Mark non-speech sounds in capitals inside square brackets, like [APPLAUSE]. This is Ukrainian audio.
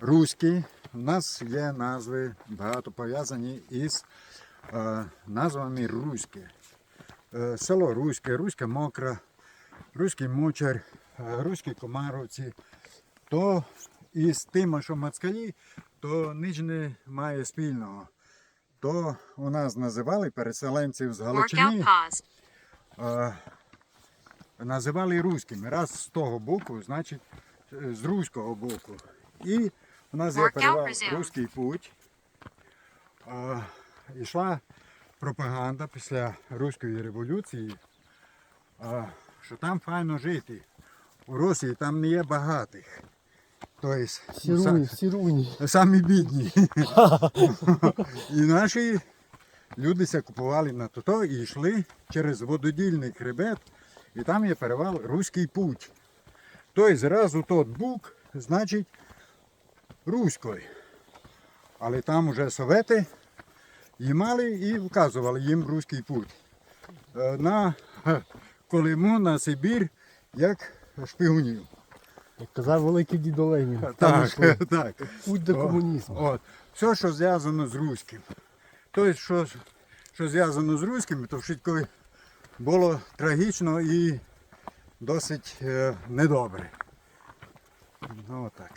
руський. У нас є назви багато пов'язані із е, назвами руське. Е, село Руське, Руська Мокра, Руський Мочар, е, Руські Комаровці. То із тим, що Мацкалі, то ніч не має спільного. То у нас називали переселенців з Галичини. Е, називали руськими. Раз з того боку, значить е, з руського боку. І у нас є Workout руський путь. Ішла пропаганда після Руської революції, що там файно жити. У Росії там не є багатих. Тобто, Сіруні, сіруні. самі бідні. [LAUGHS] і наші люди купували на тото і йшли через вододільний хребет, і там є перевал Руський путь. Той зразу тот бук, значить, руський. Але там уже совети їмали і вказували їм руський путь. Е, На Колиму, на Сибір, як шпигунів. Як казав великий дідо Ленін. Так, [LAUGHS] так. Путь до О, комунізму. От. Все, що зв'язано з руським. Тобто, що, що зв'язано з руським, то в Шиткові було трагічно і досить е, недобре. Ну, отак.